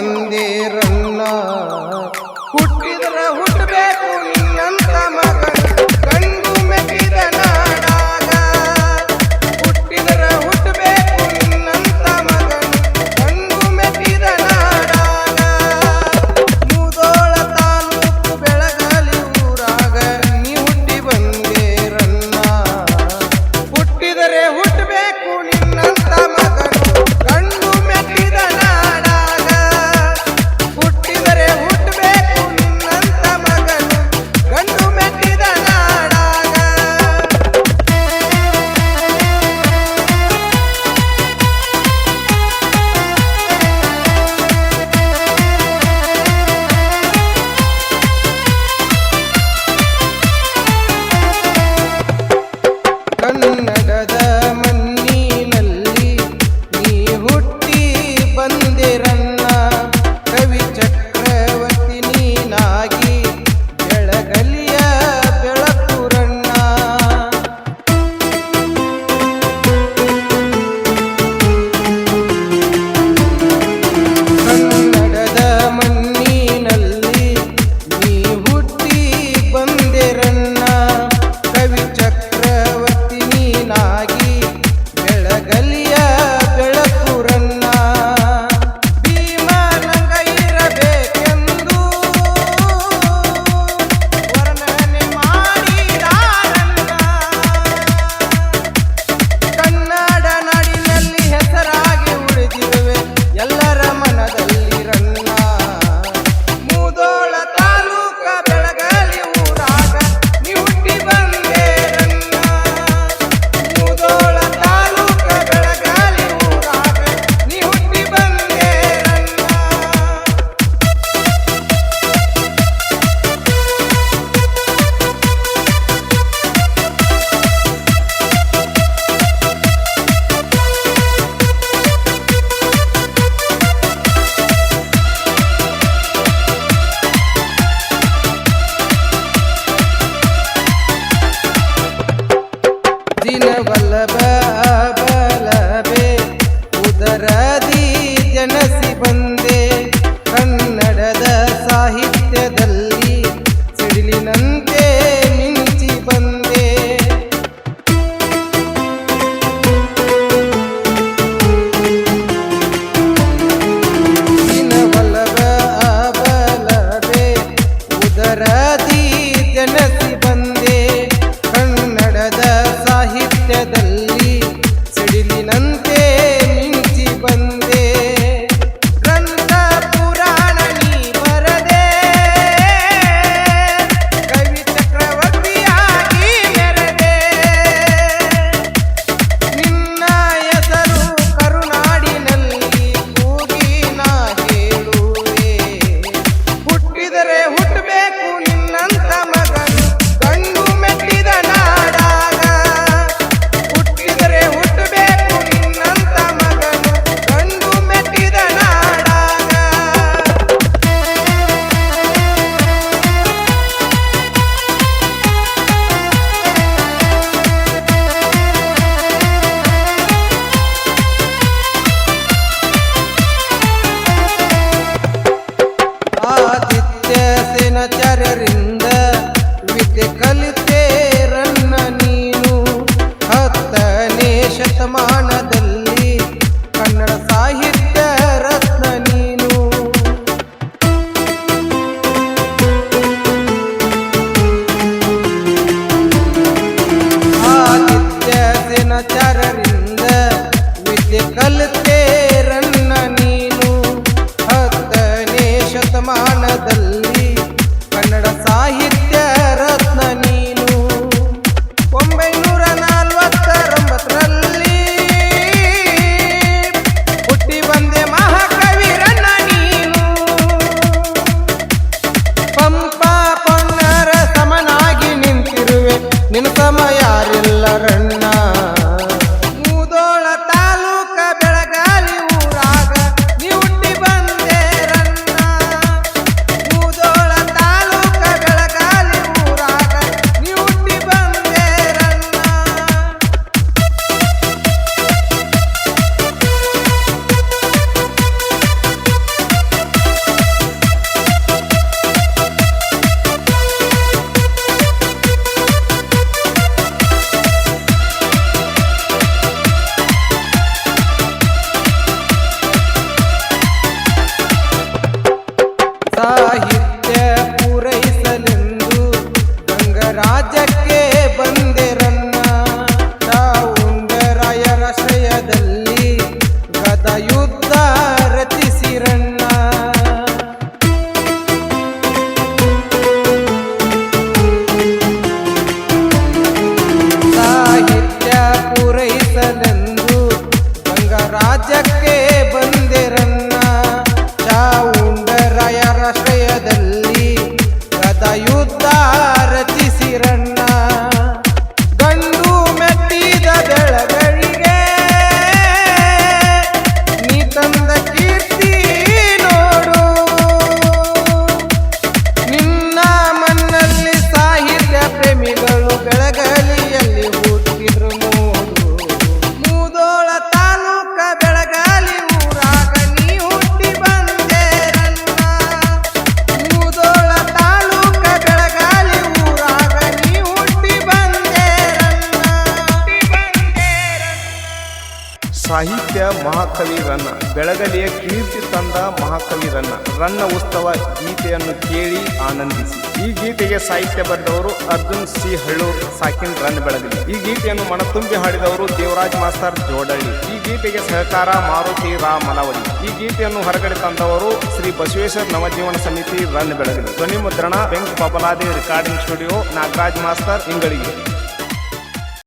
ತಂದಿರಲ್ಲ ಹುಟ್ಟಿದ್ರೆ ಹುಟ್ಟಬೇಕು ನಿನ್ನಂತ ಶತಮಾನದಲ್ಲಿ ಕನ್ನಡ ಸಾಹಿತ್ಯ ರತ್ನ ನೀನು. ಆದಿತ್ಯ ಸೇನಚರರಿಂದ ನಿನ್ನ ಸಮ ಸಾಹಿತ್ಯ ಪೂರೈಸಲೆಂದು ಗಂಗರಾಜಕ್ಕೆ ಸಾಹಿತ್ಯ ಮಹಾಕವಿ ರನ್ನ. ಬೆಳಗಲಿಯ ಕೀರ್ತಿ ತಂದ ಮಹಾಕವಿ ರನ್ನ. ರನ್ನ ಉತ್ಸವ ಗೀತೆಯನ್ನು ಕೇಳಿ ಆನಂದಿಸಿ. ಈ ಗೀತೆಗೆ ಸಾಹಿತ್ಯ ಬರೆದವರು ಅರ್ಜುನ್ ಸಿ ಹಳ್ಳೂರ್, ಸಾಕಿನ್ ರನ್ ಬೆಳಗಲಿ. ಈ ಗೀತೆಯನ್ನು ಮನತುಂಬಿ ಹಾಡಿದವರು ದೇವರಾಜ್ ಮಾಸ್ತರ್ ಜೋಡಳ್ಳಿ. ಈ ಗೀತೆಗೆ ಸಹಕಾರ ಮಾರುತಿ ರಾ ಮಲವಡಿ ಈ ಗೀತೆಯನ್ನು ಹೊರಗಡೆ ತಂದವರು ಶ್ರೀ ಬಸವೇಶ್ವರ ನವಜೀವನ ಸಮಿತಿ ರನ್ ಬೆಳಗಲಿ. ಧ್ವನಿ ಮುದ್ರಣ ಬೆಂಕ್ Babaladi recording studio, Nagaraj master ಇಂಗಳಿಗೆ.